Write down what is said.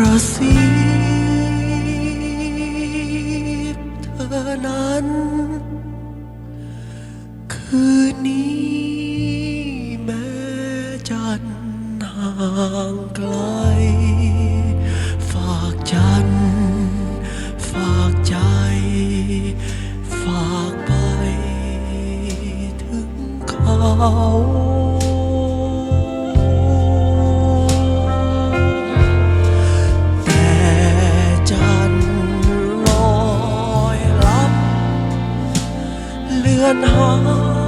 ระซิบเธอนั้น คืนนี้แม้จันห่างไกล ฝากจัน ฝากใจ ฝากไปถึงเขา hẹn hò